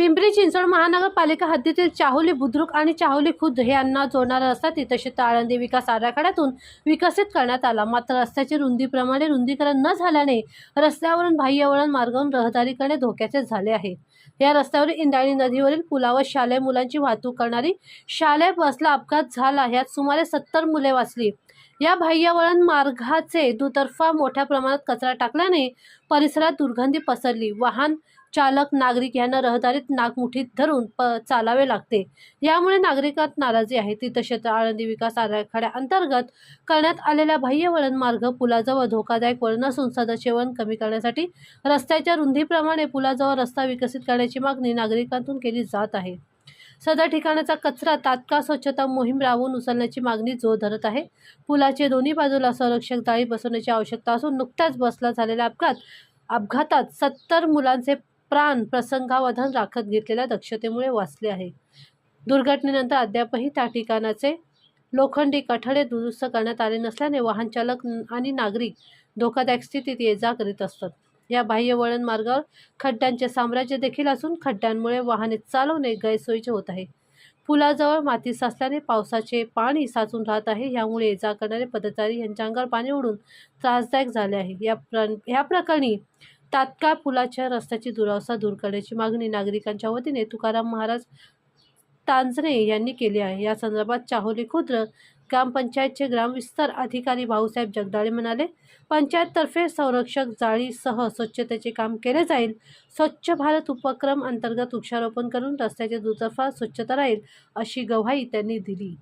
पिंपरी चिंचवड महानगरपालिका हद्दीतील चाहुली बुद्रुक आणि चाहुली खुर्द हे यांना जोडणारा रस्ता तिथशी ताळंदी विकास आराखड्यातून विकसित करण्यात आला. मात्र रस्त्याची रुंदीप्रमाणे रुंदीकरण न झाल्याने रस्त्यावरून बाह्य वळण मार्गावरून रहदारी करणे धोक्याचे झाले आहे. या रस्त्यावर इंद्रायणी नदीवरील पुलावर शालेय मुलांची वाहतूक करणारी शालेय बसला अपघात झाला. यात सुमारे सत्तर मुले वाचली. या बाह्यवळण मार्गाचे दुतर्फा मोठ्या प्रमाणात कचरा टाकल्याने परिसरात दुर्गंधी पसरली. वाहन चालक नागरिक यांना रहदारीत नाकमुठीत धरून प चालावे लागते. यामुळे नागरिकात नाराजी आहे. तीर्थक्षेत्र आळंदी विकास आराखड्या अंतर्गत करण्यात आलेल्या बाह्य वळण मार्ग पुलाजवळ धोकादायक वळण असून सदरचे वळण कमी करण्यासाठी रस्त्याच्या रुंदीप्रमाणे पुलाजवळ रस्ता विकसित करण्याची मागणी नागरिकांतून केली जात आहे. सदर ठिकाणाचा कचरा तात्काळ स्वच्छता मोहीम राबवून उचलण्याची मागणी जोर धरत आहे. पुलाचे दोन्ही बाजूला संरक्षक जाळी बसवण्याची आवश्यकता असून नुकत्याच बसला झालेला अपघात अपघातात सत्तर मुलांचे प्राण प्रसंगावधान राखत घेतलेल्या दक्षतेमुळे वाचले आहे. दुर्घटनेनंतर अद्यापही त्या ठिकाणाचे लोखंडी कठडे दुरुस्त करण्यात आले नसल्याने वाहन चालक आणि नागरिक धोकादायक स्थितीत ये जा करीत असतात. या बाह्य वळण मार्गावर खड्ड्यांचे साम्राज्य देखील असून खड्ड्यांमुळे वाहने चालवणे गैरसोयीचे होत आहे. पुलाजवळ माती साचल्याने पावसाचे पाणी साचून राहत आहे. यामुळे ये जा करणारे पदचारी यांच्या अंगावर पाणी उडून त्रासदायक झाले आहे. या प्र ह्या प्रकरणी तात्काळ पुलाच्या रस्त्याची दुरावस्था दूर करण्याची मागणी नागरिकांच्या वतीने तुकाराम महाराज तांजणे यांनी केली आहे. या संदर्भात चाहोली खुद्र ग्रामपंचायतचे ग्रामविस्तार अधिकारी भाऊसाहेब जगदाळे म्हणाले पंचायततर्फे संरक्षक जाळीसह स्वच्छतेचे काम केले जाईल. स्वच्छ भारत उपक्रम अंतर्गत वृक्षारोपण करून रस्त्याचे दुतर्फा स्वच्छता राहील अशी गवाही त्यांनी दिली.